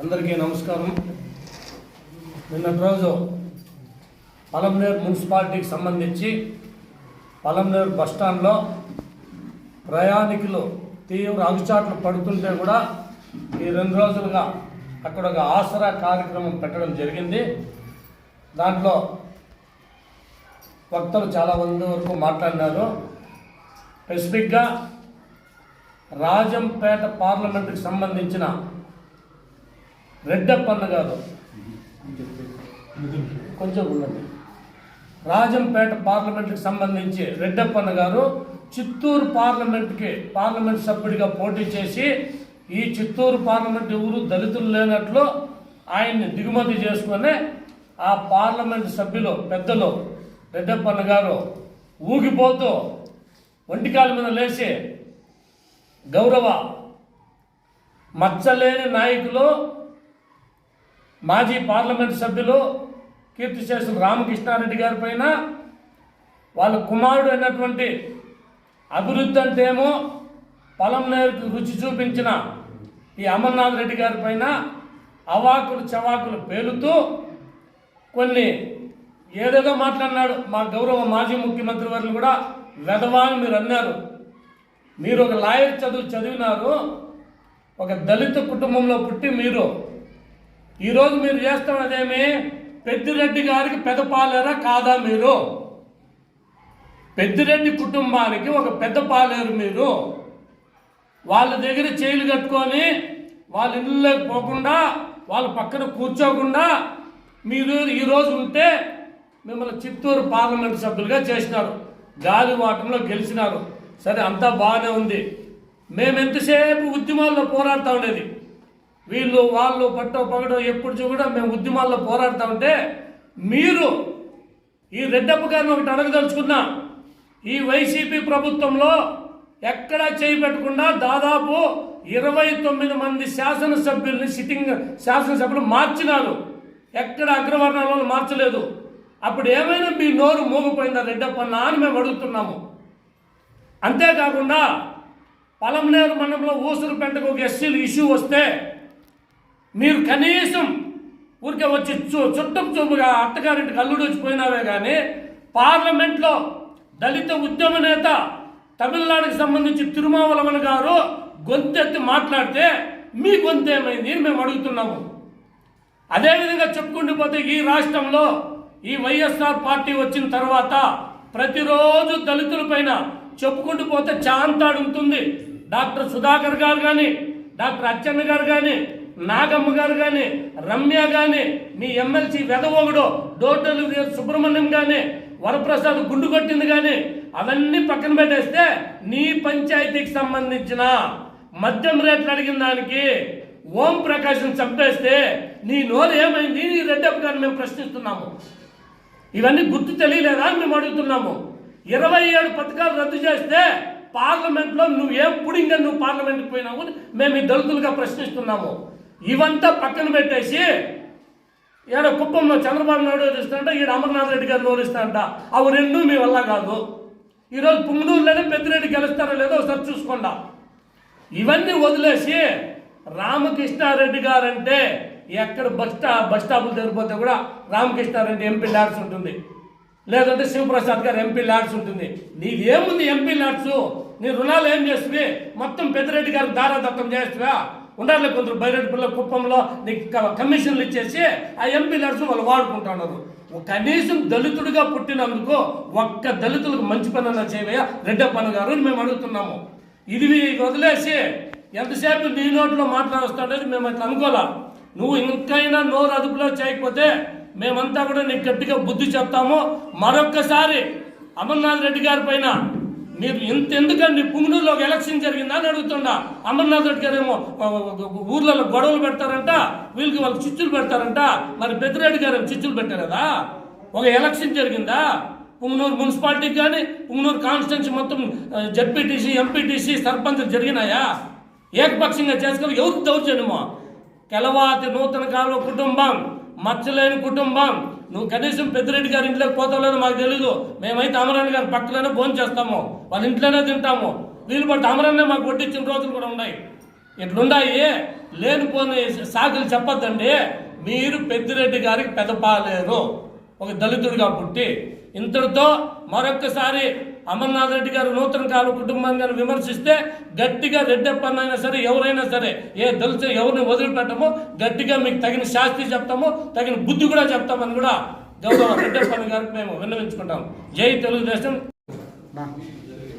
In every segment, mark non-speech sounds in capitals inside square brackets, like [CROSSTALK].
అందరికీ నమస్కారం. నిన్నటి రోజు పలంనేరు మున్సిపాలిటీకి సంబంధించి పలంనేరు బస్టాండ్లో ప్రయాణికులు తీవ్ర అగుచాట్లు పడుతుంటే కూడా ఈ రెండు రోజులుగా అక్కడ ఒక ఆసరా కార్యక్రమం పెట్టడం జరిగింది. దాంట్లో వక్తలు చాలా మంది వరకు మాట్లాడినారు. స్పెసిఫిక్గా రాజంపేట పార్లమెంటుకి సంబంధించిన రెడ్డప్పన్న గారు. కొంచెం ఉండండి. రాజంపేట పార్లమెంట్కి సంబంధించి రెడ్డప్పన్న గారు చిత్తూరు పార్లమెంట్కి పార్లమెంట్ సభ్యుడిగా పోటీ చేసి ఈ చిత్తూరు పార్లమెంట్ ఎవరు దళితులు లేనట్లు ఆయన్ని దిగుమతి చేసుకొని ఆ పార్లమెంట్ సభ్యులు పెద్దలు రెడ్డప్పన్న గారు ఊగిపోతూ ఒంటికాల మీద లేచి గౌరవ మచ్చలేని నాయకులు మాజీ పార్లమెంట్ సభ్యులు కీర్తిశేషులు రామకృష్ణారెడ్డి గారి పైన వాళ్ళ కుమారుడు అయినటువంటి అభివృద్ధి అంటేమో పొలం నేరుకు రుచి చూపించిన ఈ అమర్నాథ్ రెడ్డి గారి పైన అవాకులు చవాకులు పేలుతూ కొన్ని ఏదేదో మాట్లాడినాడు. మా గౌరవ మాజీ ముఖ్యమంత్రి వారిని కూడా వెదవాని మీరు అన్నారు. మీరు ఒక లాయర్ చదువు చదివినారు. ఒక దళిత కుటుంబంలో పుట్టి మీరు ఈరోజు మీరు చేస్తున్నదేమి? పెద్దిరెడ్డి గారికి పెదపాలేరా కాదా మీరు? పెద్దిరెడ్డి కుటుంబానికి ఒక పెద్ద పాలేరు మీరు. వాళ్ళ దగ్గర చేయిలు కట్టుకొని వాళ్ళ ఇళ్ళకి పోకుండా వాళ్ళ పక్కన కూర్చోకుండా మీరు ఈరోజు ఉంటే మిమ్మల్ని చిత్తూరు పార్లమెంట్ సభ్యులుగా చేసినారు. గాలి వాటంలో గెలిచినారు. సరే అంతా బాగానే ఉంది. మేము ఎంతసేపు ఉద్యమాల్లో పోరాడుతూ ఉండేది? వీళ్ళు వాళ్ళు పట్టో పగడో ఎప్పుడు కూడా మేము ఉద్యమాల్లో పోరాడుతూ ఉంటే మీరు ఈ రెడ్డప్ప గారిని ఒకటి అడగదలుచుకున్నా. ఈ వైసీపీ ప్రభుత్వంలో ఎక్కడా చేయి పెట్టకుండా దాదాపు ఇరవై తొమ్మిది మంది శాసనసభ్యుల్ని సిట్టింగ్ శాసనసభ్యులు మార్చినారు. ఎక్కడ అగ్రవర్ణాల మార్చలేదు. అప్పుడు ఏమైనా మీ నోరు మోగిపోయిందా రెడ్డప్పన్న అని మేము అడుగుతున్నాము. అంతేకాకుండా పలంనేరు మండలంలో ఊసరుపేటకు ఒక ఎస్సీలు ఇష్యూ వస్తే మీరు కనీసం ఊరికే వచ్చి చూ చుట్టం చూపుగా అత్తగారింటికి అల్లుడు వచ్చిపోయినావే కానీ పార్లమెంట్లో దళిత ఉద్యమ నేత తమిళనాడుకి సంబంధించి తిరుమావలమన గారు గొంతెత్తి మాట్లాడితే మీ గొంతు ఏమైంది మేము అడుగుతున్నాము. అదేవిధంగా చెప్పుకుంటూ పోతే ఈ రాష్ట్రంలో ఈ వైఎస్ఆర్ పార్టీ వచ్చిన తర్వాత ప్రతిరోజు దళితుల పైన చెప్పుకుంటూ పోతే చాంతాడు ఉంటుంది డాక్టర్ సుధాకర్ గారు కానీ డాక్టర్ అచ్చెన్న గారు కానీ నాగమ్మ గారు కానీ రమ్య కానీ మీ ఎమ్మెల్సీ వెదవోగుడు డోర్ డెలివరీ సుబ్రహ్మణ్యం కానీ వరప్రసాద్ గుండు కొట్టింది కానీ అవన్నీ పక్కన పెట్టేస్తే నీ పంచాయతీకి సంబంధించిన మద్యం రేట్లు అడిగిన దానికి ఓం ప్రకాశం చంపేస్తే నీ నోరు ఏమైంది? నీ రెడ్డప్ప గారిని మేము ప్రశ్నిస్తున్నాము. ఇవన్నీ గుర్తు తెలియలేదా అని మేము అడుగుతున్నాము. ఇరవై ఏడు పథకాలు రద్దు చేస్తే పార్లమెంట్లో నువ్వు ఏం పుడింగా నువ్వు పార్లమెంట్కి పోయినావు మేము ఈ దళితులుగా ప్రశ్నిస్తున్నాము. ఇవంతా పక్కన పెట్టేసి ఈడ కుప్పంలో చంద్రబాబు నాయుడు ఓడిస్తాంట ఈడ అమర్నాథ్ రెడ్డి గారు ఓడిస్తాంట అవి రెండు మీ వల్ల కాదు. ఈరోజు పుంగనూరులోనే పెద్దిరెడ్డి గెలుస్తారో లేదో ఒకసారి చూసుకోండా. ఇవన్నీ వదిలేసి రామకృష్ణారెడ్డి గారంటే ఎక్కడ బస్ స్టా బస్ స్టాపులు జరిగిపోతే కూడా రామకృష్ణారెడ్డి ఎంపీ ల్యాడ్స్ ఉంటుంది. లేదంటే శివప్రసాద్ గారు ఎంపీ ల్యాడ్స్ ఉంటుంది. నీదేముంది ఎంపీ ల్యాడ్స్? నీ రుణాలు ఏం చేస్తుంది మొత్తం పెద్దిరెడ్డి గారు దారాదత్తం చేస్తున్నా ఉండాలి కొందరు బైరెడ్డిపల్లి కుప్పంలో నీకు క- కమిషన్లు ఇచ్చేసి ఆ ఎంపీ నర్సు వాళ్ళు వాడుకుంటున్నారు. కనీసం దళితుడిగా పుట్టినందుకు ఒక్క దళితులకు మంచి పనన్నా చేయవయ్యా? రెడ్డప్పన్న గారు అని మేము అడుగుతున్నాము. ఇది వదిలేసి ఎంతసేపు నీ నోట్లో మాట్లాడొస్తాడని మేము అట్లా అనుకోలే. నువ్వు ఇంకైనా నోరు అదుపులో చేయకపోతే మేమంతా కూడా నీకు గట్టిగా బుద్ధి చెప్తాము. మరొక్కసారి అమర్నాథ్ రెడ్డి గారి పైన మీరు ఇంత ఎందుకండి పుంగనూరులో ఒక ఎలక్షన్ జరిగిందా అని అడుగుతుండా అమర్నాథ్ రెడ్డి గారు ఏమో ఊర్లలో గొడవలు పెడతారంట వీళ్ళకి వాళ్ళు చిచ్చులు పెడతారంట. మరి పెద్దిరెడ్డి గారు చిచ్చులు పెట్టారు కదా ఒక ఎలక్షన్ జరిగిందా? పుంగనూరు మున్సిపాలిటీకి కానీ పుంగనూరు కాన్స్టిట్యున్సీ మొత్తం జడ్పీటీసీ ఎంపీటీసీ సర్పంచ్ జరిగినాయా? ఏకపక్షంగా చేసుకుని ఎవరు దౌర్జన్యమో? కెలవాతి నూతన కాలువ కుటుంబం మచ్చలేని కుటుంబం నువ్వు కనీసం పెద్దిరెడ్డి గారి ఇంట్లోకి పోతావులేదో మాకు తెలీదు. మేమైతే అమరాన్ని గారి పక్కలోనే భోజనం చేస్తాము. వాళ్ళ ఇంట్లోనే తింటాము. వీళ్ళు బట్టి అమరాన్నే మాకు వడ్డించిన రోజులు కూడా ఉన్నాయి. ఇట్లున్నాయి లేనిపోని సాకులు చెప్పొద్దండి. మీరు పెద్దిరెడ్డి గారికి పెదపాలేరు. ఒక దళితుడిగా పుట్టి ఇంతటితో మరొక్కసారి అమర్నాథ్ రెడ్డి గారు నూతన కాల కుటుంబాన్ని గారు విమర్శిస్తే గట్టిగా రెడ్డప్పన్న అయినా సరే ఎవరైనా సరే ఏ దళిత ఎవరిని వదిలిపెట్టమో గట్టిగా మీకు తగిన శాస్తి చెప్తాము తగిన బుద్ధి కూడా చెప్తామని కూడా గౌరవ రెడ్డప్పన్న గారికి మేము విన్నవించుకుంటాం. జై తెలుగుదేశం.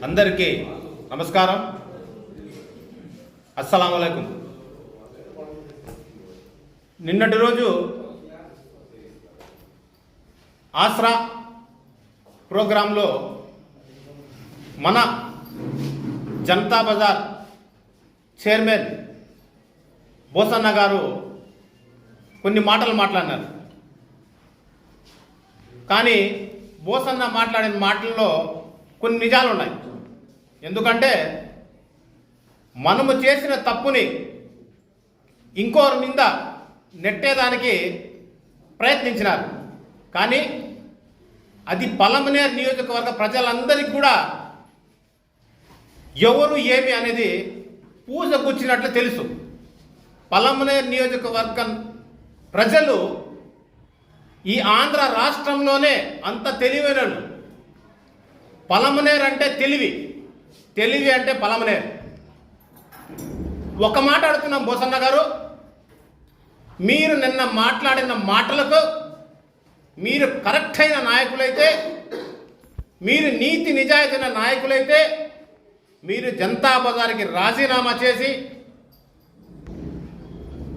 అందరికీ నమస్కారం. అస్సలం అయికం నిన్నటి రోజు ఆస్రా ప్రోగ్రాంలో మన జనతా బజార్ చైర్మన్ బోసన్న గారు కొన్ని మాటలు మాట్లాడినారు. కానీ బోసన్న మాట్లాడిన మాటల్లో కొన్ని నిజాలు ఉన్నాయి ఎందుకంటే మనము చేసిన తప్పుని ఇంకోరి మీద నెట్టేదానికి ప్రయత్నించినారు. కానీ అది పలమనేర్ నియోజకవర్గ ప్రజలందరికీ కూడా ఎవరు ఏమి అనేది పూజకొచ్చినట్లు తెలుసు. పలమనేర్ నియోజకవర్గం ప్రజలు ఈ ఆంధ్ర రాష్ట్రంలోనే అంత తెలివైన పలమనేర్ అంటే తెలివి. తెలివి అంటే పలమనేర్. ఒక మాట అడుగుతున్నాం బోసన్న గారు. మీరు నిన్న మాట్లాడిన మాటలకు మీరు కరెక్ట్ అయిన నాయకులైతే మీరు నీతి నిజాయితీన నాయకులైతే మీరు జనతా బజార్కి రాజీనామా చేసి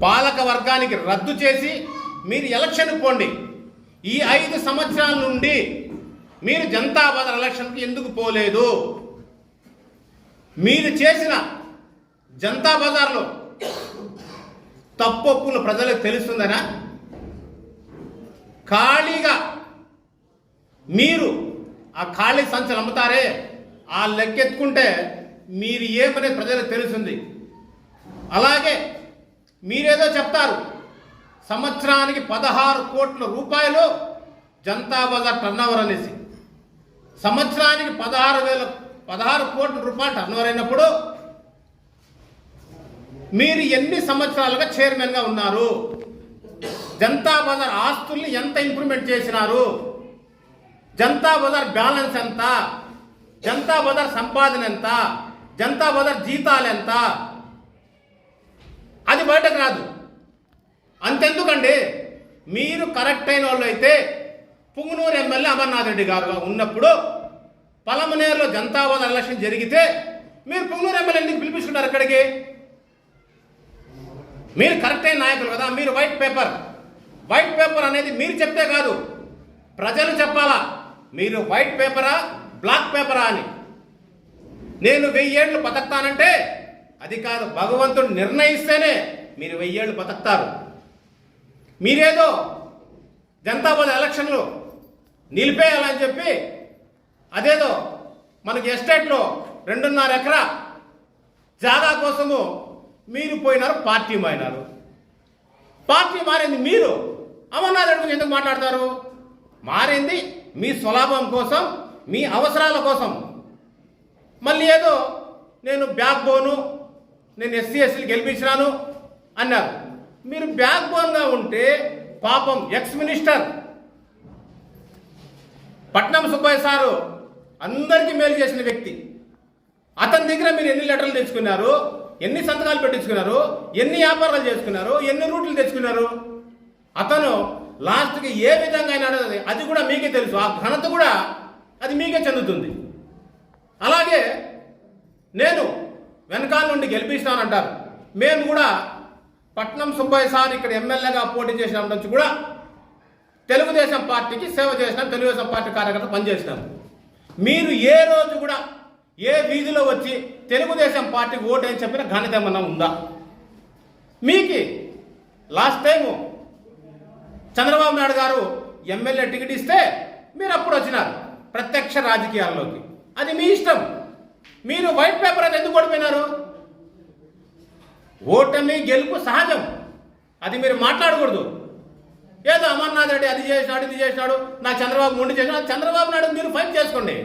పాలక వర్గానికి రద్దు చేసి మీరు ఎలక్షన్ పోండి. ఈ ఐదు సంవత్సరాల నుండి మీరు జనతా బజార్ ఎలక్షన్కి ఎందుకు పోలేదు? మీరు చేసిన జనతా బజార్లో తప్పొప్పులు ప్రజలకు తెలుస్తుందనా? ఖాళీగా మీరు ఆ ఖాళీ సంచులు అమ్ముతారే? ఆ లెక్కెత్తుకుంటే మీరు ఏమనేది ప్రజలకు తెలుస్తుంది. అలాగే మీరేదో చెప్తారు సంవత్సరానికి పదహారు కోట్ల రూపాయలు జనతా బజార్ టర్నోవర్ అనేసి. సంవత్సరానికి పదహారు వేల పదహారు కోట్ల రూపాయలు టర్నోవర్ అయినప్పుడు మీరు ఎన్ని సంవత్సరాలుగా చైర్మన్గా ఉన్నారు? జనతా బజార్ ఆస్తుల్ని ఎంత ఇంప్రూవ్మెంట్ చేసినారు? జనతా బజార్ బ్యాలెన్స్ ఎంత? జనతా బజార్ సంపాదన ఎంత? జనతా బజార్ జీతాలు ఎంత? అది బయటకు రాదు. అంతెందుకండి? మీరు కరెక్ట్ అయిన వాళ్ళు అయితే పుంగనూరు ఎమ్మెల్యే అమర్నాథ్ రెడ్డి గారు ఉన్నప్పుడు పలమనేరులో జనతా బజార్ ఎలక్షన్ జరిగితే మీరు పుంగునూరు ఎమ్మెల్యే ఎందుకు పిలిపించుకున్నారు అక్కడికి మీరు కరెక్ట్ అయిన నాయకులు కదా మీరు వైట్ పేపర్ వైట్ పేపర్ అనేది మీరు చెప్తే కాదు. ప్రజలు చెప్పాలా? మీరు వైట్ పేపరా బ్లాక్ పేపరా అని. నేను వెయ్యేళ్ళు బతకతానంటే అది కాదు భగవంతుడు నిర్ణయిస్తేనే మీరు వెయ్యేళ్ళు బతకతారు. మీరేదో జనతాబద్ ఎలక్షన్లు నిలిపేయాలని చెప్పి అదేదో మనకి ఎస్టేట్లో రెండున్నర ఎకరా జాగా కోసము మీరు పోయినారు పార్టీ మారినారు. పార్టీ మారింది మీరు. అమర్నాథ్ రెడ్డి ఎందుకు మాట్లాడతారు? మారింది మీ స్వలాభం కోసం మీ అవసరాల కోసం. మళ్ళీ ఏదో నేను బ్యాక్ బోను నేను ఎస్సీ ఎస్సీలు గెలిపించినాను అన్నారు. మీరు బ్యాక్ బోన్గా ఉంటే పాపం ఎక్స్ మినిస్టర్ పట్నం సుబ్బయ్య సారు అందరికీ మేలు చేసిన వ్యక్తి. అతని దగ్గర మీరు ఎన్ని లెటర్లు తెచ్చుకున్నారు ఎన్ని సంతకాలు పెట్టించుకున్నారు ఎన్ని వ్యాపారాలు చేసుకున్నారు ఎన్ని రూట్లు తెచ్చుకున్నారు? అతను లాస్ట్కి ఏ విధంగా అయినా అది- అది కూడా మీకే తెలుసు. ఆ ఘనత కూడా అది మీకే చెందుతుంది. అలాగే నేను వెనకాల నుండి గెలిపిస్తానంటారు. మేము కూడా పట్నం సుబ్బయ్య సార్ ఇక్కడ ఎమ్మెల్యేగా పోటీ చేసినప్పటి నుంచి కూడా తెలుగుదేశం పార్టీకి సేవ చేసినాం తెలుగుదేశం పార్టీ కార్యకర్త పనిచేసినాం మీరు ఏ రోజు కూడా ఏ వీధిలో వచ్చి తెలుగుదేశం పార్టీకి ఓటు అని చెప్పిన ఘనత ఏమన్నా ఉందా? మీకు లాస్ట్ టైము చంద్రబాబు నాయుడు గారు ఎమ్మెల్యే టికెట్ ఇస్తే మీరు అప్పుడు వచ్చినారు. ప్రత్యక్ష రాజకీయాల్లోకి. అది మీ ఇష్టం. మీరు వైట్ పేపర్ అని ఎందుకు ఓడిపోయినారు? ఓటమి గెలుపు సహజం. అది మీరు మాట్లాడకూడదు. ఏదో అమర్నాథ్ రెడ్డి అది చేసినాడు ఇది చేసినాడు నా చంద్రబాబు ముండి చేసినాడు చంద్రబాబు నాయుడు మీరు ఫైట్ చేసుకోండి.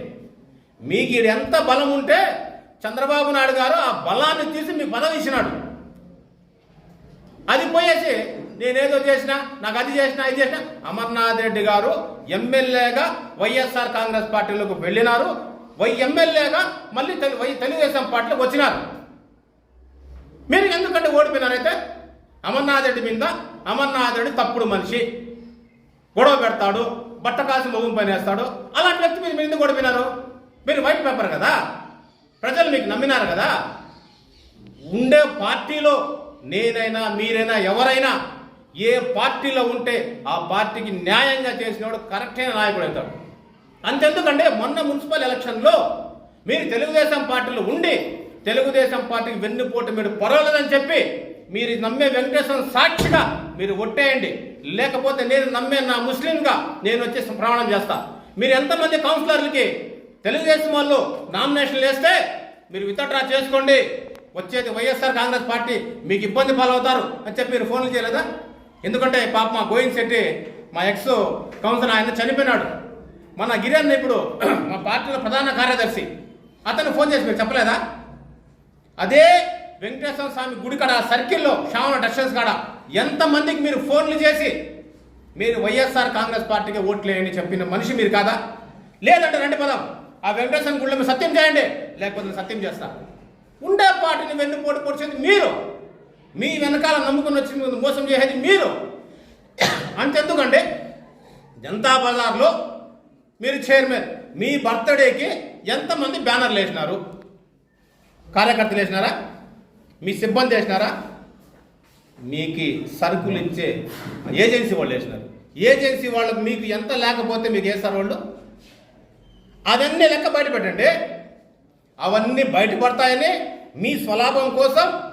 మీకు ఎంత బలం ఉంటే చంద్రబాబు నాయుడు గారు ఆ బలాన్ని తీసి మీ పదవి ఇచ్చినాడు. అది పోయేసి నేనేదో చేసినా నాకు అది చేసినా ఇది చేసినా అమర్నాథ్ రెడ్డి గారు ఎమ్మెల్యేగా వైఎస్ఆర్ కాంగ్రెస్ పార్టీలోకి వెళ్ళినారు. వై ఎమ్మెల్యేగా మళ్ళీ తెలు వై తెలుగుదేశం పార్టీలోకి వచ్చినారు. మీరు ఎందుకంటే ఓడిపోయినారైతే? అమర్నాథ్ రెడ్డి మీద అమర్నాథ్ రెడ్డి తప్పుడు మనిషి. గొడవ పెడతాడు బట్ట కాసి మొగం పని వేస్తాడు. అలాంటి వ్యక్తి మీద మీరు ఎందుకు ఓడిపోయినారు? మీరు వైట్ పేపర్ కదా? ప్రజలు మీకు నమ్మినారు కదా? ఉండే పార్టీలో నేనైనా మీరైనా ఎవరైనా ఏ పార్టీలో ఉంటే ఆ పార్టీకి న్యాయంగా చేసినవాడు కరెక్ట్ అయిన నాయకుడు అవుతాడు. అంతెందుకంటే మొన్న మున్సిపల్ ఎలక్షన్లో మీరు తెలుగుదేశం పార్టీలో ఉండి తెలుగుదేశం పార్టీకి వెన్నుపోటు మీరు పొరవలేదని చెప్పి మీరు నమ్మే వెంకటేశ్వరం సాక్షిగా మీరు ఒట్టేయండి. లేకపోతే నేను నమ్మే నా ముస్లింగా నేను వచ్చేసి ప్రమాణం చేస్తా. మీరు ఎంతమంది కౌన్సిలర్లకి తెలుగుదేశం వాళ్ళు నామినేషన్లు వేస్తే మీరు విత్డ్రా చేసుకోండి. వచ్చేది వైఎస్ఆర్ కాంగ్రెస్ పార్టీ మీకు ఇబ్బంది పాలవుతారు అని చెప్పి మీరు ఫోన్లు చేయలేదా? ఎందుకంటే పాప మా గోవింద్ శెట్టి మా ఎక్స్ కౌన్సిలర్ ఆయన చనిపోయినాడు. మన గిరియన్ ఇప్పుడు [CLEARS THROAT] మా పార్టీలో ప్రధాన కార్యదర్శి. అతను ఫోన్ చేసి మీరు చెప్పలేదా? అదే వెంకటేశ్వర స్వామి గుడి కాడ సర్కిల్లో శ్రావణ డక్షన్స్ కాడ ఎంతమందికి మీరు ఫోన్లు చేసి మీరు వైఎస్ఆర్ కాంగ్రెస్ పార్టీకి ఓట్లేయని చెప్పిన మనిషి మీరు కాదా? లేదంటే రండి పదం. ఆ వెంకటేశ్వర గుడిలో మీరు సత్యం చేయండి. లేకపోతే సత్యం చేస్తా. ఉండే పార్టీని వెన్నుపోటు పొడిచేది మీరు. మీ వెనకాల నమ్ముకుని వచ్చి మోసం చేసేది మీరు. అంతెందుకంటే జనతా బజార్లో మీరు చైర్మన్ మీ బర్త్డేకి ఎంతమంది బ్యానర్లు వేసినారు? కార్యకర్తలు వేసినారా? మీ సిబ్బంది వేసినారా? మీకు సరుకులు ఇచ్చే ఏజెన్సీ వాళ్ళు వేసినారు. ఏజెన్సీ వాళ్ళకు మీకు ఎంత లేకపోతే మీకు వేస్తారు వాళ్ళు? అవన్నీ లెక్క బయట పెట్టండి. అవన్నీ బయటపడతాయని మీ స్వలాభం కోసం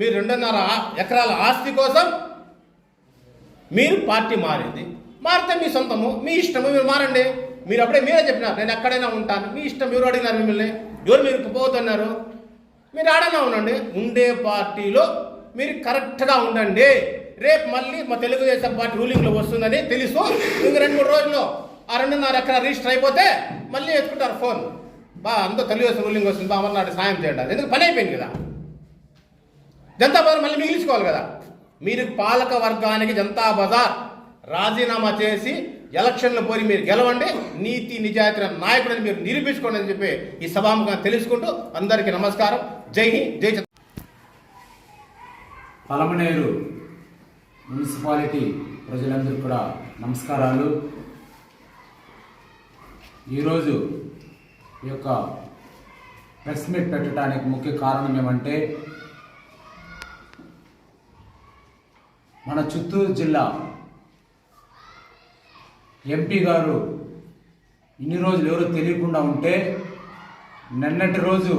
మీ రెండున్నర ఆ- ఎకరాల ఆస్తి కోసం మీరు పార్టీ మారింది. మారితే మీ సొంతము మీ ఇష్టము మీరు మారండి. మీరు అప్పుడే మీరే చెప్పినారు నేను ఎక్కడైనా ఉంటాను. మీ ఇష్టం ఎవరు అడిగినారు మిమ్మల్ని? ఎవరు మీరు పోతున్నారు? మీరు ఆడనే ఉండండి. ఉండే పార్టీలో మీరు కరెక్ట్గా ఉండండి. రేపు మళ్ళీ మా తెలుగుదేశం పార్టీ రూలింగ్లో వస్తుందని తెలుసు. ఇంక రెండు మూడు రోజుల్లో ఆ రెండున్నర ఎక్కడ రిజిస్టర్ అయిపోతే మళ్ళీ ఎత్తుకుంటారు ఫోన్. బా అంతా తెలుగుదేశం రూలింగ్ వస్తుంది. బా అమర్నాడు సాయం చేయండి. ఎందుకు? పని అయిపోయింది కదా. జనతా బజార్ మళ్ళీ మిగిలించుకోవాలి కదా. మీరు పాలక వర్గానికి జనతా బజార్ రాజీనామా చేసి ఎలక్షన్లు పోయి మీరు గెలవండి నీతి నిజాయితీ నాయకుడిని మీరు నిరూపించుకోండి అని చెప్పి ఈ సభాముఖంగా తెలుసుకుంటూ అందరికీ నమస్కారం. జై హింద్ జై పలమనేరు మున్సిపాలిటీ ప్రజలందరికీ కూడా నమస్కారాలు. ఈరోజు ఈ యొక్క ప్రెస్ మీట్ పెట్టడానికి ముఖ్య కారణం ఏమంటే మన చిత్తూరు జిల్లా ఎంపీ గారు ఇన్ని రోజులు ఎవరో తెలియకుండా ఉంటే నిన్నటి రోజు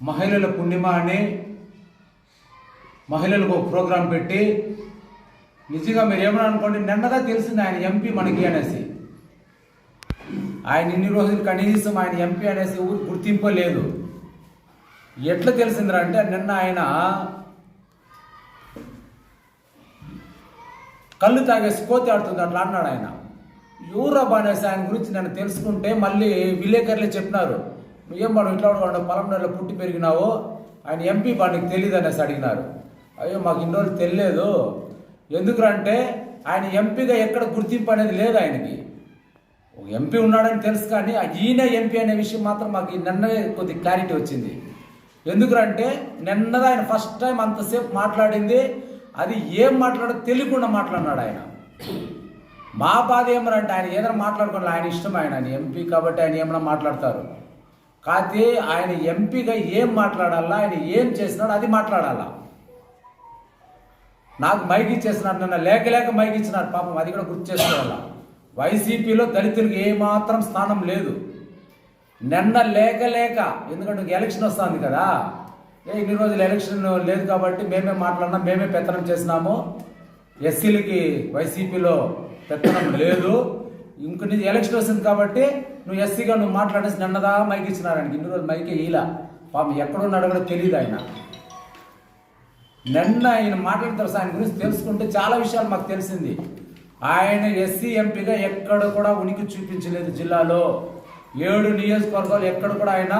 మహిళల పుణ్యమ అని మహిళలకు ఒక ప్రోగ్రాం పెట్టి నిజంగా మీరు ఏమని అనుకోండి నిన్నగా తెలిసింది ఆయన ఎంపీ మనకి అనేసి. ఆయన ఇన్ని రోజులు కనీసం ఆయన ఎంపీ అనేసి ఊరు గుర్తింపు లేదు ఎట్లా తెలిసిందిరా అంటే నిన్న ఆయన కళ్ళు తాగేసి కోతి ఆడుతుంది అట్లా అన్నాడు ఆయన. ఎవరబ్బా అనేసి ఆయన గురించి నేను తెలుసుకుంటే మళ్ళీ విలేకరులే చెప్పినారు. నువ్వేం బాడు ఇట్లా వాడు పొలంలో పుట్టి పెరిగినావు? ఆయన ఎంపీ వాడికి తెలియదు అనేసి అడిగినారు. అయ్యో మాకు ఇన్ని రోజులు తెలియదు. ఎందుకంటే ఆయన ఎంపీగా ఎక్కడ గుర్తింపు అనేది లేదు ఆయనకి. ఒక ఎంపీ ఉన్నాడని తెలుసు కానీ ఆ ఈయన ఎంపీ అనే విషయం మాత్రం మాకు నిన్ననే కొద్ది క్లారిటీ వచ్చింది. ఎందుకంటే నిన్నగా ఆయన ఫస్ట్ టైం అంతసేపు మాట్లాడింది. అది ఏం మాట్లాడో తెలియకుండా మాట్లాడినాడు ఆయన. మా బాధ ఏమనంటే ఆయన ఏదైనా మాట్లాడుకోవాలి ఆయన ఇష్టం ఆయన ఆయన ఎంపీ కాబట్టి ఆయన ఏమైనా మాట్లాడతారు. కాకపోతే ఆయన ఎంపీగా ఏం మాట్లాడాలా ఆయన ఏం చేసినాడు అది మాట్లాడాలా. నాకు మైక్ ఇచ్చేసినారు నిన్న లేక లేక మైక్ ఇచ్చినారు పాపం అది కూడా గుర్తు చేసుకోవాలా. వైసీపీలో దళితులకు ఏమాత్రం స్థానం లేదు. నిన్న లేక లేక ఎందుకంటే ఇంక ఎలక్షన్ వస్తుంది కదా ఏ ఇన్ని రోజులు ఎలక్షన్ లేదు కాబట్టి మేమే మాట్లాడినా మేమే పెత్తనం చేసినాము. ఎస్సీలకి వైసీపీలో పెత్తనం లేదు. ఇంక నీ ఎలక్షన్ వస్తుంది కాబట్టి నువ్వు ఎస్సీగా నువ్వు మాట్లాడేసి నిన్నదా మైక్ ఇచ్చినారానికి ఇన్ని రోజులు మైకే ఇలా పాపం ఎక్కడున్నాడో కూడా తెలియదు ఆయన. నిన్న ఆయన మాట్లాడతారు ఆయన గురించి తెలుసుకుంటే చాలా విషయాలు మాకు తెలిసింది. ఆయన ఎస్సీ ఎంపీగా ఎక్కడ కూడా ఉనికి చూపించలేదు జిల్లాలో. ఏడు నియోజకవర్గాలు ఎక్కడ కూడా ఆయన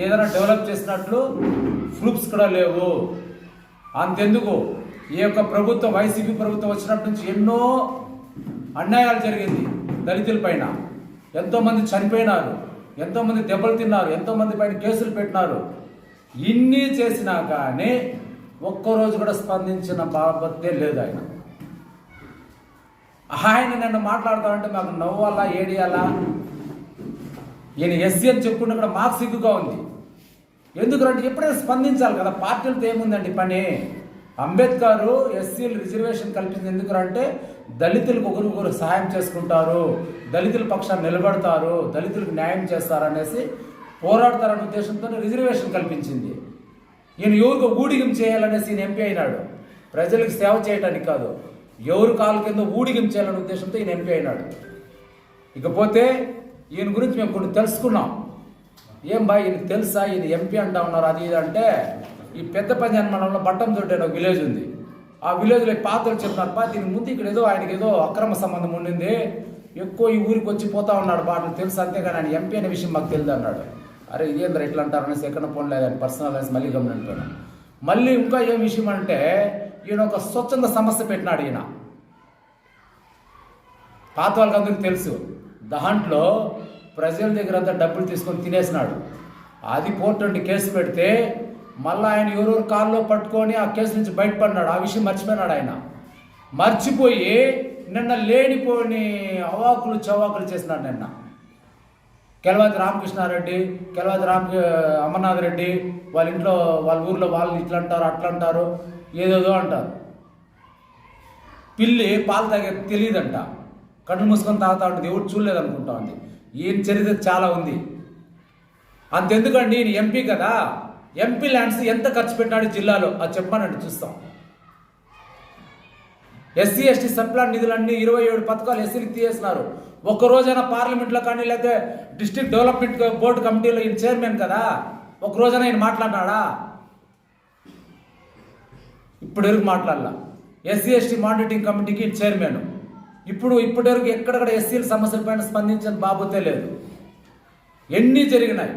ఏదైనా డెవలప్ చేసినట్లు ప్రూఫ్స్ కూడా లేవు. అంతెందుకు? ఈ యొక్క ప్రభుత్వం వైసీపీ ప్రభుత్వం వచ్చినప్పటి నుంచి ఎన్నో అన్యాయాలు జరిగింది దళితుల పైన. ఎంతోమంది చనిపోయినారు ఎంతోమంది దెబ్బలు తిన్నారు ఎంతోమంది పైన కేసులు పెట్టినారు. ఇన్ని చేసినా కానీ ఒక్కరోజు కూడా స్పందించిన బాబతే లేదు ఆయన. ఆయన నన్ను మాట్లాడతామంటే మాకు నవ్వాలా ఏడియాలా? ఈయన ఎస్సీ అని చెప్పుకుంటే కూడా మాకు సిగ్గుగా ఉంది. ఎందుకంటే ఎప్పుడైనా స్పందించాలి కదా పార్టీలతో ఏముందండి పని? అంబేద్కర్ ఎస్సీలు రిజర్వేషన్ కల్పించింది ఎందుకంటే దళితులకు ఒకరికొకరు సహాయం చేసుకుంటారు దళితుల పక్షాన్ని నిలబడతారు దళితులకు న్యాయం చేస్తారనేసి పోరాడతారనే ఉద్దేశంతో రిజర్వేషన్ కల్పించింది. ఈయన ఎవరికి ఊడిగం చేయాలనేసి ఈయన ఎంపీ అయినాడు. ప్రజలకు సేవ చేయటానికి కాదు ఎవరు కాలు కింద ఊడిగం చేయాలనే ఉద్దేశంతో ఈయన ఎంపీ అయినాడు. ఇకపోతే ఈయన గురించి మేము కొన్ని తెలుసుకున్నాం. ఏం బా ఈయన తెలుసా? ఈయన ఎంపీ అంటా ఉన్నారు. అది ఇది అంటే ఈ పెద్ద పంజాన్ మండలంలో బట్టం తోటి ఒక విలేజ్ ఉంది. ఆ విలేజ్లో ఈ పాత్రలు చెప్తున్నారు. పా దీని ముందు ఇక్కడ ఏదో ఆయనకి ఏదో అక్రమ సంబంధం ఉండింది. ఎక్కువ ఈ ఊరికి వచ్చి పోతా ఉన్నాడు బాటలు తెలుసు అంతేగాని ఆయన ఎంపీ అనే విషయం మాకు తెలియదు అన్నాడు. అరే ఇదేంద్ర ఎట్లా అంటారు అనేసి ఎక్కడ పోనలేదు అని పర్సనల్ అనేసి మళ్ళీ గమనించాను మళ్ళీ ఇంకా ఏం విషయం అంటే ఈయన ఒక స్వచ్ఛంద సమస్య పెట్టినాడు ఈయన. పాత వాళ్ళకి అందరికీ తెలుసు దాంట్లో ప్రజల దగ్గర అంతా డబ్బులు తీసుకొని తినేసినాడు. అది కోర్టు నుండి కేసు పెడితే మళ్ళీ ఆయన ఎవరెవరు కాల్లో పట్టుకొని ఆ కేసు నుంచి బయటపడినాడు. ఆ విషయం మర్చిపోయినాడు ఆయన. మర్చిపోయి నిన్న లేనిపోని అవాకులు చవాకులు చేసినాడు నిన్న. కెలవాతి రామకృష్ణారెడ్డి కెలవాతి రామ అమర్నాథ్ రెడ్డి వాళ్ళ ఇంట్లో వాళ్ళ ఊర్లో వాళ్ళు ఇట్లా అంటారు అట్లా అంటారు ఏదేదో అంటారు. పిల్లి పాలు తాగే తెలియదంట. కళ్ళు మూసుకొని తాగుతా ఉంటుంది. ఎవరు చూడలేదు అనుకుంటా ఉంది. ఈయన చరిత్ర చాలా ఉంది. అంతెందుకండి ఈయన ఎంపీ కదా? ఎంపీ ల్యాండ్స్ ఎంత ఖర్చు పెట్టాడు జిల్లాలో? అది చెప్పానండి చూస్తాం. ఎస్సీ ఎస్టీ సబ్ప్లాన్ నిధులన్నీ ఇరవై ఏడు పథకాలు ఎస్సీకి తీసేసినారు. ఒక్క రోజైనా పార్లమెంట్లో కానీ లేకపోతే డిస్ట్రిక్ట్ డెవలప్మెంట్ బోర్డు కమిటీలో ఈయన చైర్మన్ కదా? ఒక రోజైనా ఈయన మాట్లాడినాడా? ఇప్పుడు వరకు మాట్లాడాల. ఎస్సీ ఎస్టీ మానిటరింగ్ కమిటీకి చైర్మన్. ఇప్పుడు ఇప్పటి వరకు ఎక్కడక్కడ ఎస్సీల సమస్యలపైన స్పందించిన బాబుతే లేదు. ఎన్ని జరిగినాయి?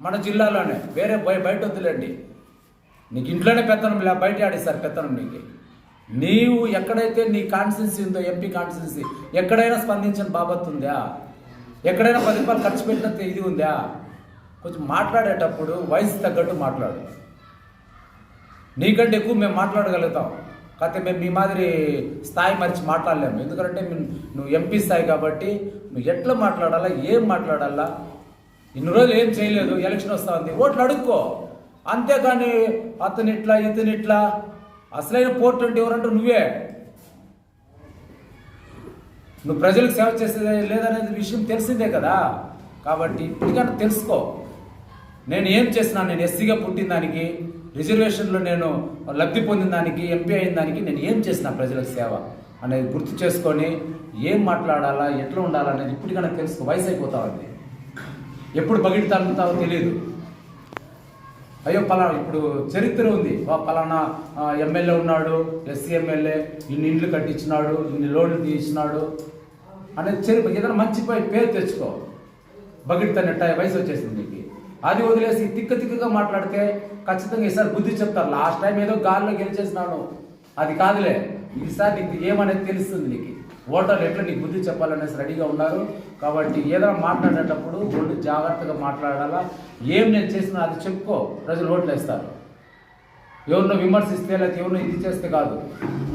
మన జిల్లాలోనే. వేరే బయట వద్దులేండి. నీకు ఇంట్లోనే పెత్తనం లే బయట ఆడిస్తారు పెత్తనం నీకు. నీవు ఎక్కడైతే నీ కాన్స్టిట్యున్సీ ఉందో ఎంపీ కాన్స్టిట్యున్సీ ఎక్కడైనా స్పందించిన బాబత్ ఉందా? ఎక్కడైనా పది రూపాయలు ఖర్చు పెట్టినంత ఇది ఉందా? కొంచెం మాట్లాడేటప్పుడు వయసు తగ్గట్టు మాట్లాడు. నీకంటే ఎక్కువ మేము మాట్లాడగలుగుతాం. కాకపోతే మేము మీ మాదిరి స్థాయి మరిచి మాట్లాడలేము. ఎందుకంటే నువ్వు ఎంపీ స్థాయి కాబట్టి నువ్వు ఎట్లా మాట్లాడాలా ఏం మాట్లాడాలా? ఇన్ని రోజులు ఏం చేయలేదు ఎలక్షన్ వస్తా ఉంది ఓట్లు అడుక్కో. అంతేకాని అతనిట్లా ఇట్లా ఇట్లా అసలైన పోర్ట్ అంటే ఎవరంటే నువ్వే. నువ్వు ప్రజలకు సేవ చేసేదే లేదనేది విషయం తెలిసిందే కదా. కాబట్టి ఇప్పటికైనా తెలుసుకో. నేను ఏం చేసినా నేను ఎస్సీగా పుట్టిన దానికి రిజర్వేషన్లో నేను లబ్ధి పొందిన దానికి ఎంపీ అయిన దానికి నేను ఏం చేసిన ప్రజలకు సేవ అనేది గుర్తు చేసుకొని ఏం మాట్లాడాలా ఎట్లా ఉండాలా అనేది ఇప్పటికైనా తెలుసుకో వయసు అయిపోతా ఉంది. ఎప్పుడు బగిడి తగ్గుతావో తెలియదు అయ్యో పలానా ఇప్పుడు చరిత్ర ఉంది. పలానా ఎమ్మెల్యే ఉన్నాడు ఎస్సీ ఎమ్మెల్యే ఇన్ని ఇండ్లు కట్టించినాడు ఇన్ని లోన్లు తీసినాడు అనేది చరిత్ర. ఏదైనా మంచి పేరు తెచ్చుకో. బగిడి తన్నట్ట వయసు వచ్చేసింది నీకు. అది వదిలేసి తిక్క తిక్కగా మాట్లాడితే ఖచ్చితంగా ఈసారి బుద్ధి చెప్తారు. లాస్ట్ టైం ఏదో గాల్లో గెలిచేసినాను అది కాదులే. ఈసారి నీకు ఏమనేది తెలుస్తుంది నీకు? ఓటర్లు ఎట్లా నీకు బుద్ధి చెప్పాలనేసి రెడీగా ఉన్నారు. కాబట్టి ఏదైనా మాట్లాడేటప్పుడు ఒళ్ళు జాగ్రత్తగా మాట్లాడాలా? ఏం నేను చేసినా అది చెప్పుకో. ప్రజలు ఓట్లు వేస్తారు ఎవరినో విమర్శిస్తే లేకపోతే ఎవరినో ఇది చేస్తే కాదు.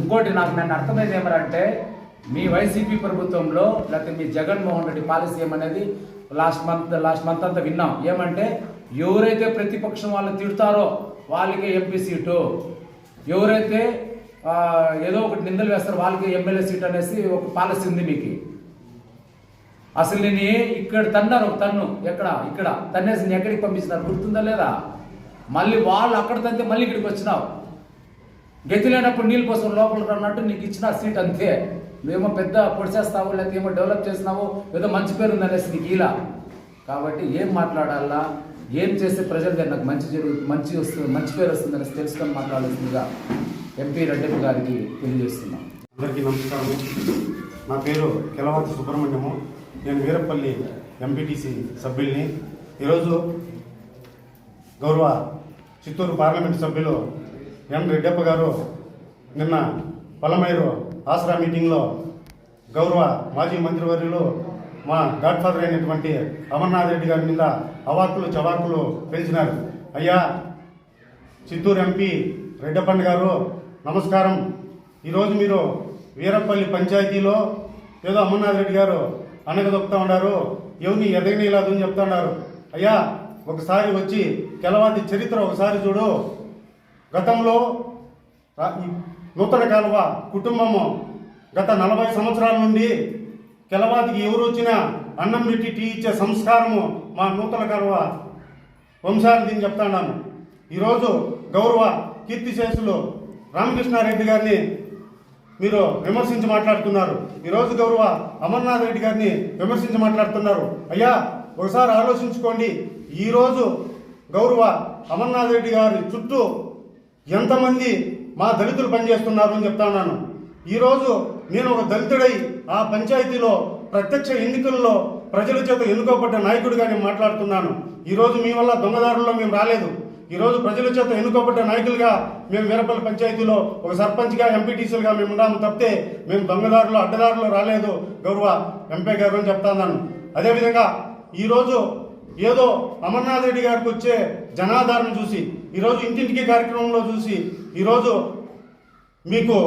ఇంకోటి నాకు నన్ను అర్థమైంది ఏమరంటే మీ వైసీపీ ప్రభుత్వంలో లేకపోతే మీ జగన్మోహన్ రెడ్డి పాలసీ ఏమనేది? లాస్ట్ మంత్ లాస్ట్ మంత్ అంతా విన్నాం. ఏమంటే ఎవరైతే ప్రతిపక్షం వాళ్ళు తిడతారో వాళ్ళకే ఎంపీ సీటు. ఎవరైతే ఏదో ఒకటి నిందలు వేస్తారు వాళ్ళకి ఎమ్మెల్యే సీట్ అనేసి ఒక పాలసీ ఉంది మీకు. అసలు నేను ఇక్కడ తన్నారు తన్ను ఎక్కడ ఇక్కడ తన్నేసి నేను ఎక్కడికి పంపించినారు గుర్తుందా లేదా? మళ్ళీ వాళ్ళు అక్కడ తంతే మళ్ళీ ఇక్కడికి వచ్చినావు. గతి లేనప్పుడు నీళ్ళు కోసం లోపలికి రన్నట్టు నీకు ఇచ్చిన సీట్ అంతే. నువ్వేమో పెద్ద పొడిచేస్తావు లేకపోతే ఏమో డెవలప్ చేసినావు ఏదో మంచి పేరు ఉంది అనేసి నీకు ఇలా. కాబట్టి ఏం మాట్లాడాలా? ఏం చేస్తే ప్రజల దగ్గర నాకు మంచి జరుగుతుంది మంచి వస్తుంది మంచి పేరు వస్తుంది అనేసి తెలుసుకొని మాట్లాడుతుందిగా ఎంపీ రెడ్డి గారికి తెలియజేస్తున్నాం. అందరికీ నమస్కారం. నా పేరు కెలవాతి సుబ్రహ్మణ్యము. నేను వీరపల్లి ఎంపీటీసీ సభ్యుల్ని. ఈరోజు గౌరవ చిత్తూరు పార్లమెంట్ సభ్యులు ఎం రెడ్డప్ప గారు నిన్న పలమేరు ఆసరా మీటింగ్లో గౌరవ మాజీ మంత్రివర్యులు మా గాడ్ ఫాదర్ అయినటువంటి అమర్నాథ్ రెడ్డి గారి మీద అవాకులు చవాకులు పెంచినారు అయ్యా చిత్తూరు ఎంపీ రెడ్డప్పండి గారు నమస్కారం. ఈరోజు మీరు వీరపల్లి పంచాయతీలో ఏదో అమర్నాథ్ రెడ్డి గారు అనగదొక్కుతా ఉన్నారు ఎవరిని ఎదగనీలాదు అని చెప్తా ఉన్నారు. అయ్యా ఒకసారి వచ్చి కెలవాతి చరిత్ర ఒకసారి చూడు. గతంలో నూతన కాలువ కుటుంబము గత నలభై సంవత్సరాల నుండి కెలవాతికి ఎవరు వచ్చినా అన్నం పెట్టి టీ ఇచ్చే సంస్కారము మా నూతన కాలువ దీన్ని చెప్తాను ఈరోజు గౌరవ కీర్తిశేషులు రామకృష్ణారెడ్డి గారిని మీరు విమర్శించి మాట్లాడుతున్నారు. ఈరోజు గౌరవ అమర్నాథ్ రెడ్డి గారిని విమర్శించి మాట్లాడుతున్నారు. అయ్యా ఒకసారి ఆలోచించుకోండి. ఈరోజు గౌరవ అమర్నాథ్ రెడ్డి గారి చుట్టూ ఎంతమంది మా దళితులు పనిచేస్తున్నారు అని చెప్తా ఉన్నాను. ఈరోజు నేను ఒక దళితుడై ఆ పంచాయతీలో ప్రత్యక్ష ఎన్నికల్లో ప్రజల చేత ఎన్నుకోబడ్డ నాయకుడిగా నేను మాట్లాడుతున్నాను. ఈరోజు మీ వల్ల దొంగదారుల్లో మేము రాలేదు. ఈరోజు ప్రజల చేత ఎన్నుకోబడ్డ నాయకులుగా మేము వీరపల్లి పంచాయతీలో ఒక సర్పంచ్గా ఎంపీటీసీలుగా మేము ఉన్నాము తప్పితే మేము దొంగదారులు అడ్డదారులు రాలేదు. గౌరవ ఎంపీ గారు అని చెప్తా ఉన్నాను. అదేవిధంగా ఈరోజు ఏదో అమర్నాథ్ రెడ్డి గారికి వచ్చే జనాధారణ చూసి ఈరోజు ఇంటింటికి కార్యక్రమంలో చూసి ఈరోజు మీకు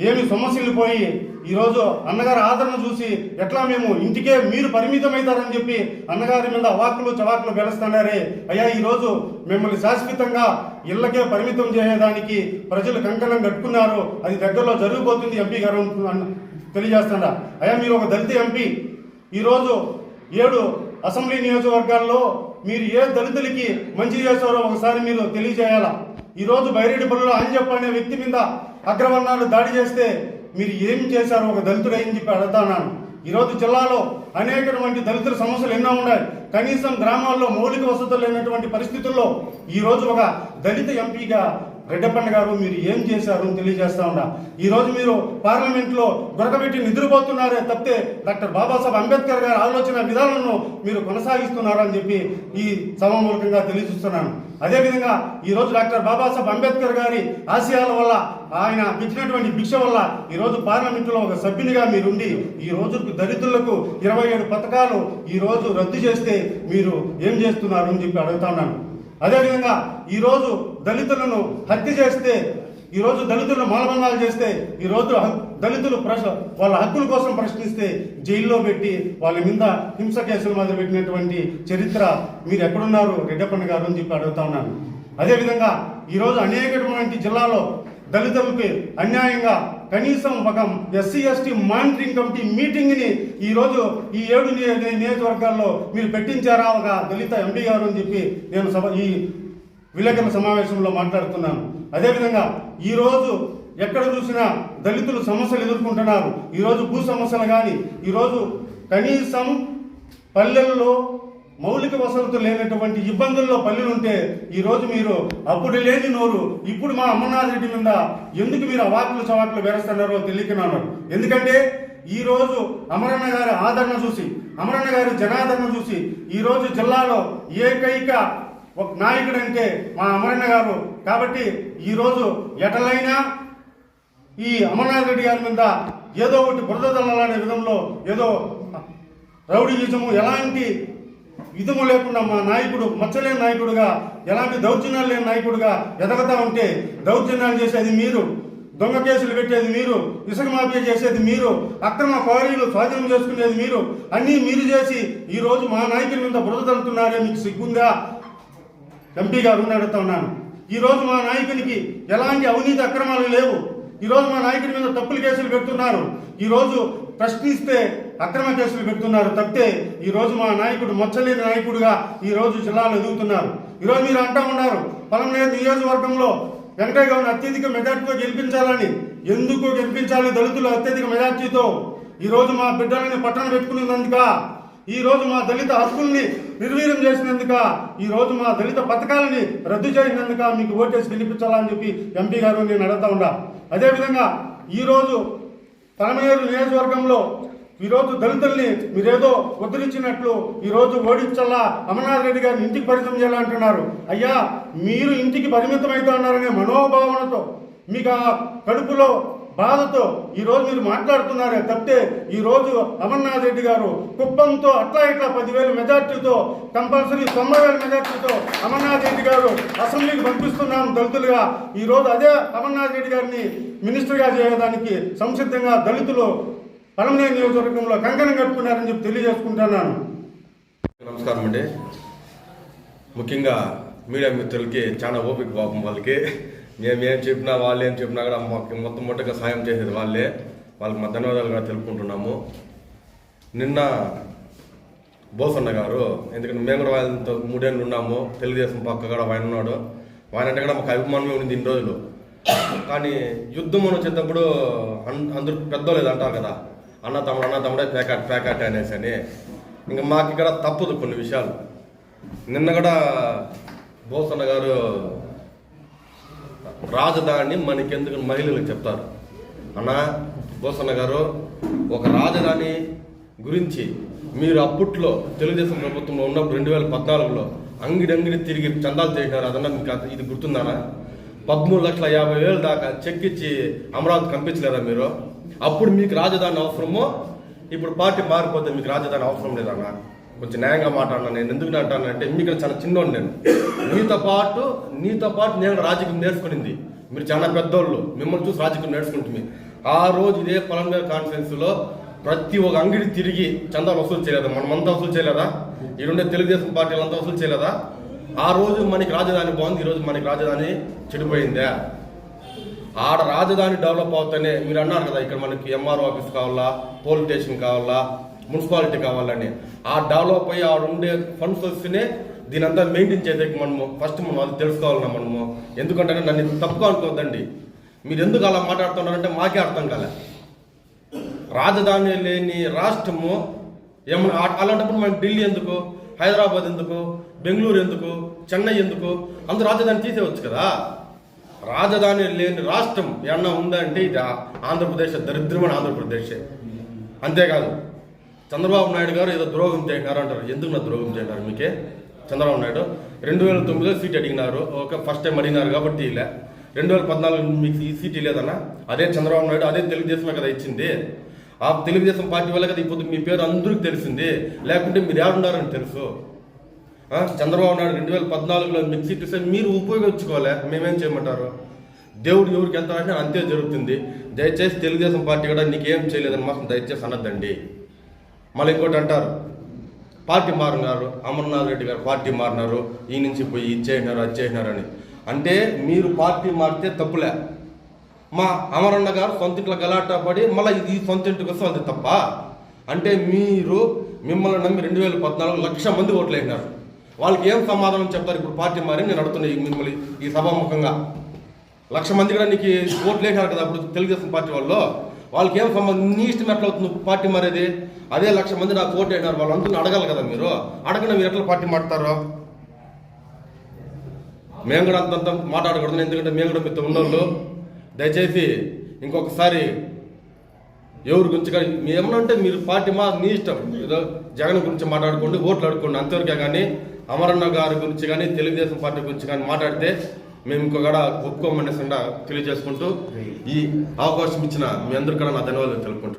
ఏమి సమస్యలు పోయి ఈరోజు అన్నగారి ఆదరణ చూసి ఎట్లా మేము ఇంటికే మీరు పరిమితమవుతారని చెప్పి అన్నగారి మీద అవాకులు చవాకులు గెలుస్తున్నారే అయ్యా ఈరోజు మిమ్మల్ని శాశ్వతంగా ఇళ్ళకే పరిమితం చేయడానికి ప్రజలు కంకణం కట్టుకున్నారు. అది దగ్గరలో జరిగిపోతుంది ఎంపీ గారు అన్న- తెలియజేస్తున్నా అయ్యా మీరు ఒక దళిత ఎంపీ. ఈరోజు ఏడు అసెంబ్లీ నియోజకవర్గాల్లో మీరు ఏ దళితులకి మంచి చేశారో ఒకసారి మీరు తెలియజేయాలా? ఈరోజు బైరెడ్డిపల్లిలో అంజప్ప అనే వ్యక్తి మీద అగ్రవర్ణాలు దాడి చేస్తే మీరు ఏం చేశారు? ఒక దళితుడు అని చెప్పి అడుగుతున్నాను ఈరోజు జిల్లాలో అనేకటువంటి దళితుల సమస్యలు ఎన్నో ఉన్నాయి. కనీసం గ్రామాల్లో మౌలిక వసతులు లేనటువంటి పరిస్థితుల్లో ఈరోజు ఒక దళిత ఎంపీగా రెడ్డప్పన్న గారు మీరు ఏం చేశారు అని తెలియజేస్తా ఉన్నా. ఈరోజు మీరు పార్లమెంట్లో గొడకబెట్టి నిద్రపోతున్నారే తప్పితే డాక్టర్ బాబాసాహెబ్ అంబేద్కర్ గారి ఆలోచన విధానాలను మీరు కొనసాగిస్తున్నారని చెప్పి ఈ సభామూలకంగా తెలియజేస్తున్నాను. అదేవిధంగా ఈరోజు డాక్టర్ బాబాసాహెబ్ అంబేద్కర్ గారి ఆశయాల వల్ల ఆయన ఇచ్చినటువంటి భిక్ష వల్ల ఈరోజు పార్లమెంటులో ఒక సభ్యునిగా మీరుండి ఈ రోజు దళితులకు ఇరవై ఏడు పథకాలు ఈరోజు రద్దు చేస్తే మీరు ఏం చేస్తున్నారు అని చెప్పి అడుగుతా ఉన్నాను. అదేవిధంగా ఈరోజు దళితులను హత్య చేస్తే ఈరోజు దళితులను మానభంగాలు చేస్తే ఈరోజు దళితులు ప్రశ వాళ్ళ హక్కుల కోసం ప్రశ్నిస్తే జైల్లో పెట్టి వాళ్ళ మీద హింస కేసులు మొదలు పెట్టినటువంటి చరిత్ర మీరు ఎక్కడున్నారు? రెడ్డప్పన్న గారు అని చెప్పి అడుగుతా ఉన్నాను. అదేవిధంగా ఈరోజు అనేకటువంటి జిల్లాలో దళితులకి అన్యాయంగా కనీసం ఒక ఎస్సీ ఎస్టీ మానిటరింగ్ కమిటీ మీటింగ్ని ఈరోజు ఈ ఏడు నియ- నియోజకవర్గాల్లో మీరు పెట్టించారా? ఒక దళిత ఎంపీ గారు అని చెప్పి నేను సభ ఈ విలేకరుల సమావేశంలో మాట్లాడుతున్నాను. అదేవిధంగా ఈరోజు ఎక్కడ చూసినా దళితులు సమస్యలు ఎదుర్కొంటున్నారు. ఈరోజు భూ సమస్యలు కానీ ఈరోజు కనీసం పల్లెల్లో మౌలిక వసతులు లేనటువంటి ఇబ్బందుల్లో పల్లెలు ఉంటే ఈరోజు మీరు అప్పుడు లేని నోరు ఇప్పుడు మా అమర్నాథ్ రెడ్డి మీద ఎందుకు మీరు అవాకులు చవాకులు వేరుస్తున్నారో తెలియకున్నాను ఎందుకంటే ఈరోజు అమరన్న గారి ఆదరణ చూసి అమరన్న గారి జనాదరణ చూసి ఈరోజు జిల్లాలో ఏకైక ఒక నాయకుడు అంటే మా అమరన్న గారు. కాబట్టి ఈరోజు ఎటలైనా ఈ అమర్నాథ్ రెడ్డి గారి మీద ఏదో ఒకటి బురద దళాలనే విధంలో ఏదో రౌడీయిజము ఎలాంటి విధము లేకుండా మా నాయకుడు మచ్చలేని నాయకుడుగా ఎలాంటి దౌర్జన్యాలు లేని నాయకుడుగా ఎదగతా ఉంటే దౌర్జన్యాలు చేసేది మీరు దొంగ కేసులు పెట్టేది మీరు ఇసుక మాఫియా చేసేది మీరు అక్రమ క్వారీలు స్వాధీనం చేసుకునేది మీరు అన్నీ మీరు చేసి ఈరోజు మా నాయకుల మీద బురద తలుతున్నారే మీకు సిగ్గుందా? ఎంపీ గారు అడుగుతా ఉన్నాను. ఈ రోజు మా నాయకునికి ఎలాంటి అవినీతి అక్రమాలు లేవు. ఈరోజు మా నాయకుడి మీద తప్పులు కేసులు పెడుతున్నారు. ఈరోజు ప్రశ్నిస్తే అక్రమ కేసులు పెడుతున్నారు. తప్పితే ఈ రోజు మా నాయకుడు మచ్చలేని నాయకుడిగా ఈరోజు జిల్లాలో ఎదుగుతున్నారు. ఈ రోజు మీరు అంటా ఉన్నారు పలమనేరు నియోజకవర్గంలో వెంకయ్య గౌడ్ అత్యధిక మెజార్టీతో గెలిపించాలని. ఎందుకు గెలిపించాలి దళితులు అత్యధిక మెజార్టీతో? ఈ రోజు మా బిడ్డలని పట్టణ పెట్టుకున్నందుక ఈరోజు మా దళిత హక్కుల్ని నిర్వీర్యం చేసినందుక ఈ రోజు మా దళిత పథకాలని రద్దు చేసినందుక మీకు ఓటేసి గెలిపించాలని చెప్పి ఎంపీ గారు నేను అడుగుతా ఉన్నా. అదేవిధంగా ఈరోజు రోజు పలమనేరు నియోజకవర్గంలో ఈరోజు దళితుల్ని మీరేదో ఉద్ధరించినట్లు ఈరోజు ఓడించల్లా అమర్నాథ్ రెడ్డి గారిని ఇంటికి పరిమితం చేయాలంటున్నారు. అయ్యా మీరు ఇంటికి పరిమితం అవుతా ఉన్నారనే మనోభావనతో మీకు ఆ కడుపులో బాధతో ఈ రోజు మీరు మాట్లాడుతున్నారే తప్పితే ఈ రోజు అమర్నాథ్ రెడ్డి గారు కుప్పంతో అట్లా ఇట్లా పదివేల మెజార్టీతో కంపల్సరీ తొంభై వేల మెజార్టీతో అమర్నాథ్ రెడ్డి గారు అసెంబ్లీకి పంపిస్తున్నాం దళితులుగా. ఈరోజు అదే అమర్నాథ్ రెడ్డి గారిని మినిస్టర్గా చేయడానికి సంసిద్ధంగా దళితులు పలమనే నియోజకవర్గంలో కంకణం కట్టుకున్నారని చెప్పి తెలియజేసుకుంటున్నాను. నమస్కారం అండి. ముఖ్యంగా మీడియా మిత్రులకి చాలా ఓపిక పాపం వాళ్ళకి. మేము ఏం చెప్పినా వాళ్ళు ఏం చెప్పినా కూడా మాకు మొత్తం మొట్టగా సాయం చేసేది వాళ్ళే. వాళ్ళకి మా ధన్యవాదాలు కూడా తెలుపుకుంటున్నాము. నిన్న బోసన్న గారు ఎందుకంటే మేము కూడా వాళ్ళతో మూడేళ్ళు ఉన్నాము. తెలుగుదేశం పక్క కూడా ఆయన ఉన్నాడు. ఆయన అంటే కూడా మాకు అభిమానమే ఉంది ఇన్ని రోజులు. కానీ యుద్ధం అని వచ్చేటప్పుడు అన్- అందరూ పెద్దోళ్ళు అంటారు కదా. అన్న తమ్ముడు అన్న తమ్ముడే ప్యాకెట్ ప్యాకెట్ అనేసి అని. ఇంకా మాకు ఇక్కడ తప్పదు కొన్ని విషయాలు. నిన్న కూడా బోసన్న గారు రాజధాని మనకెందుకు మహిళలకు చెప్తారు. అన్న బోసన్న గారు ఒక రాజధాని గురించి మీరు అప్పట్లో తెలుగుదేశం ప్రభుత్వంలో ఉన్నప్పుడు రెండు వేల పద్నాలుగులో అంగిడి అంగిడి తిరిగి చందాలు చేసినారు అదన్నా మీకు ఇది గుర్తుందానా? పదమూడు లక్షల యాభై వేలు దాకా చెక్ ఇచ్చి అమరావతి పంపించలేదా మీరు? అప్పుడు మీకు రాజధాని అవసరమో ఇప్పుడు పార్టీ మారిపోతే మీకు రాజధాని అవసరం లేదన్నా? కొంచెం న్యాయంగా మాట్లాడినా నేను ఎందుకు అంటానంటే ఎన్నికలు చాలా చిన్నోడు నేను. నీతో పాటు నీతో పాటు నేను రాజకీయం నేర్చుకునింది. మీరు చాలా పెద్దోళ్ళు మిమ్మల్ని చూసి రాజకీయం నేర్చుకుంటుంది. ఆ రోజు ఇదే పొలంగారు కాన్ఫరెన్స్లో ప్రతి ఒక్క అంగిడి తిరిగి చందాలు వసూలు చేయలేదా? మనమంతా వసూలు చేయలేదా? ఈరుండే తెలుగుదేశం పార్టీలు అంతా వసూలు చేయలేదా? ఆ రోజు మనకి రాజధాని బాగుంది ఈ రోజు మనకి రాజధాని చెడిపోయిందా? ఆడ రాజధాని డెవలప్ అవుతానే మీరు అన్నారు కదా ఇక్కడ మనకి ఎంఆర్ఓ ఆఫీస్ కావాలా పోలీస్ స్టేషన్ కావాలా మున్సిపాలిటీ కావాలని. ఆ డెవలప్ అయ్యి ఆడ ఉండే ఫండ్స్ వస్తేనే దీని అంతా మెయింటైన్ చేసేకి మనము ఫస్ట్ మనం అది తెలుసుకోవాలన్నా మనము. ఎందుకంటే నన్ను తప్పుగా అనుకోవద్దండి. మీరు ఎందుకు అలా మాట్లాడుతున్నారంటే మాకే అర్థం కాలే. రాజధాని లేని రాష్ట్రము ఏమన్నా అలాంటప్పుడు మనకి ఢిల్లీ ఎందుకు? హైదరాబాద్ ఎందుకు? బెంగళూరు ఎందుకు? చెన్నై ఎందుకు? అందరూ రాజధాని తీసేవచ్చు కదా. రాజధాని లేని రాష్ట్రం ఏమన్నా ఉందంటే ఇది ఆంధ్రప్రదేశ్ దరిద్రమైన ఆంధ్రప్రదేశ్. అంతేకాదు. చంద్రబాబు నాయుడు గారు ఏదో ద్రోహం చేసినారు అంటారు ఎందుకు నా ద్రోహం చేసినారు మీకే? చంద్రబాబు నాయుడు రెండు వేల తొమ్మిదిలో సీట్ అడిగినారు. ఒక ఫస్ట్ టైం అడిగినారు కాబట్టి ఇలా. రెండు వేల పద్నాలుగు మీకు ఈ సీట్ లేదన్నా అదే చంద్రబాబు నాయుడు అదే తెలుగుదేశమే కదా ఇచ్చింది. ఆ తెలుగుదేశం పార్టీ వల్ల కదా ఇప్పుడు మీ పేరు అందరికీ తెలిసింది. లేకుంటే మీరు ఎవరున్నారని తెలుసు. చంద్రబాబు నాయుడు రెండు వేల పద్నాలుగులో మీకు సీట్ ఇస్తే మీరు ఉపయోగించుకోలే. మేమేం చేయమంటారు? దేవుడు ఎవరికి ఎంత అంతే జరుగుతుంది. దయచేసి తెలుగుదేశం పార్టీ కూడా నీకేం చేయలేదని మాత్రం దయచేసి అనద్దండి. మళ్ళీ ఇంకోటి అంటారు. పార్టీ మారినారు అమర్నాథ్ రెడ్డి గారు పార్టీ మారినారు ఈ నుంచి పోయి ఇది చేసినారు అది చేసినారు అని. అంటే మీరు పార్టీ మారితే తప్పులే. మా అమరన్న గారు సొంత ఇంట్లో గలాట పడి మళ్ళీ ఇది సొంత ఇంటికి వస్తే అది తప్ప. అంటే మీరు మిమ్మల్ని నమ్మి రెండు వేల పద్నాలుగు లక్ష మంది ఓట్లు వేసినారు. వాళ్ళకి ఏం సమాధానం చెప్తారు ఇప్పుడు పార్టీ మారి నేను అడుగుతున్నా మిమ్మల్ని ఈ సభాముఖంగా. లక్ష మంది కూడా నీకు ఓట్లు వేసినారు కదా అప్పుడు తెలుగుదేశం పార్టీ వాళ్ళు. వాళ్ళకి ఏం సంబంధం? నీ ఇష్టం ఎట్లా అవుతుంది? పార్టీ మరేది? అదే లక్ష మంది నాకు ఓటు వాళ్ళు వాళ్ళందరినీ అడగాలి కదా మీరు. అడగన మీరు ఎట్లా పార్టీ మాడతారు మేము కూడా అంతంత మాట్లాడకూడదు. ఎందుకంటే మేము కూడా మీతో ఉన్నోళ్ళు. దయచేసి ఇంకొకసారి ఎవరి గురించి కానీ ఏమన్నా అంటే మీరు పార్టీ మా మీ ఇష్టం. ఏదో జగన్ గురించి మాట్లాడుకోండి ఓట్లు అడుక్కోండి. అంతవరకే కానీ అమరన్న గారి గురించి కానీ తెలుగుదేశం పార్టీ గురించి కానీ మాట్లాడితే మేము ఇంకొకడ ఒప్పుకోమనేసండా తెలియజేసుకుంటూ ఈ అవకాశం ఇచ్చిన మీ అందరికీ కూడా నా ధన్యవాదాలు తెలుపుకుంటున్నాను.